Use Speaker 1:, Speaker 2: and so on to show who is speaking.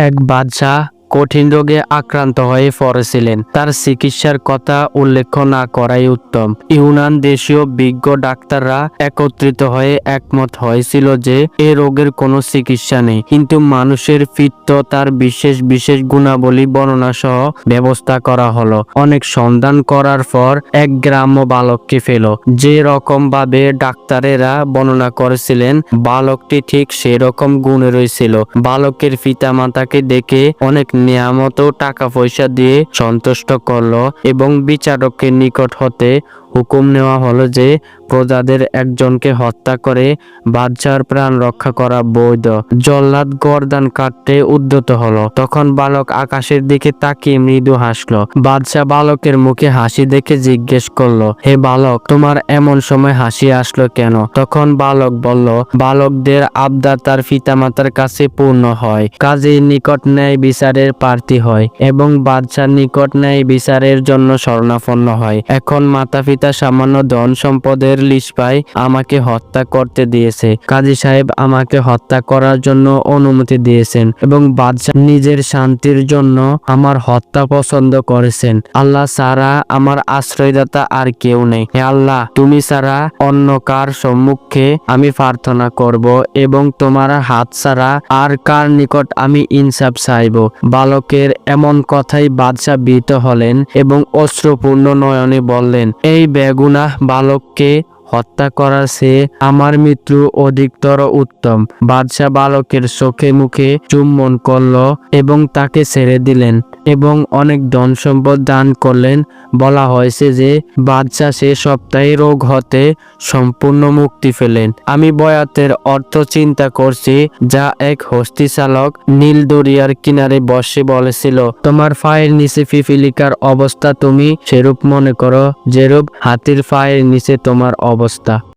Speaker 1: এক বাদশাহ কঠিন রোগে আক্রান্ত হয়ে পড়েছিলেন। তার চিকিৎসার কথা উল্লেখ না করাই উত্তম। ইউনান দেশীয় বিজ্ঞ ডাক্তাররা একত্রিত হয়ে একমত হয়েছিল যে, এ রোগের কোনো চিকিৎসা নেই। কিন্তু মানুষের ফিত্ত তার বিশেষ বিশেষ গুণাবলী বর্ণনা সহ ব্যবস্থা করা হলো। অনেক সন্ধান করার পর এক গ্রাম্য বালককে পেল। যে রকম ভাবে ডাক্তারেরা বর্ণনা করেছিলেন, বালকটি ঠিক সেই রকম গুণে রয়েছিল। বালকের পিতা মাতাকে দেখে অনেক নিয়ামত টাকা পয়সা দিয়ে সন্তুষ্ট করল এবং বিচারকের নিকট হতে হুকুম নেওয়া হলো যে প্রজাদের একজনকে হত্যা করে বাদশার প্রাণ রক্ষা করা বৈধ। জল্লাদ গর্দান কাটতে উদ্যত হলো। তখন বালক আকাশের দিকে তাকিয়ে মৃদু হাসলো। বাদশাহ বালকের মুখে হাসি দেখে জিজ্ঞেস করল, হে বালক, তোমার এমন সময় হাসি আসলো কেন? তখন বালক বলল, বালকদের আবদার তার পিতামাতার কাছে পূর্ণ হয় কাজের নিকট ন্যায় বিচারের প্রার্থী হয় এবং বাদশার নিকট ন্যায় বিচারের জন্য শরণাপন্ন হয়। এখন মাতা পিতা সামান্য ধন সম্পদের লিস পায়, আমাকে হত্যা করতে দিয়েছে। কাজী সাহেব আমাকে হত্যা করার জন্য অনুমতি দিয়েছেন এবং বাদশাহ নিজের শান্তির জন্য আমার হত্যা পছন্দ করেছেন। আল্লাহ সারা আমার আশ্রয়দাতা আর কেউ নেই। হে আল্লাহ, তুমি ছাড়া অন্য কার সম্মুখে আমি প্রার্থনা করব এবং তোমার হাত ছাড়া আর কার নিকট আমি ইনসাফ চাইব? বালকের এমন কথাই বাদশাহ ভীত হলেন এবং অশ্রুপূর্ণ নয়নে বললেন, এই বেগুনা বালককে হত্যা করার চেয়ে আমার মৃত্যু অধিকতর উত্তম। বাদশাহ বালকের চোখে মুখে চুম্বন করল এবং তাকে ছেড়ে দিলেন এবং অনেক ধন সম্পদ দান করলেন। বলা হয়েছে যে, বাদশাহ সে সপ্তাহে রোগ হতে সম্পূর্ণ মুক্তি পেলেন। আমি বয়াতের অর্থ চিন্তা করছি, যা এক হস্তি চালক নীল দরিয়ার কিনারে বসে বলেছিল, তোমার পায়ের নিচে পিপিলিকার অবস্থা তুমি সেরূপ মনে করো, যেরূপ হাতির পায়ের নিচে তোমার অবস্থা।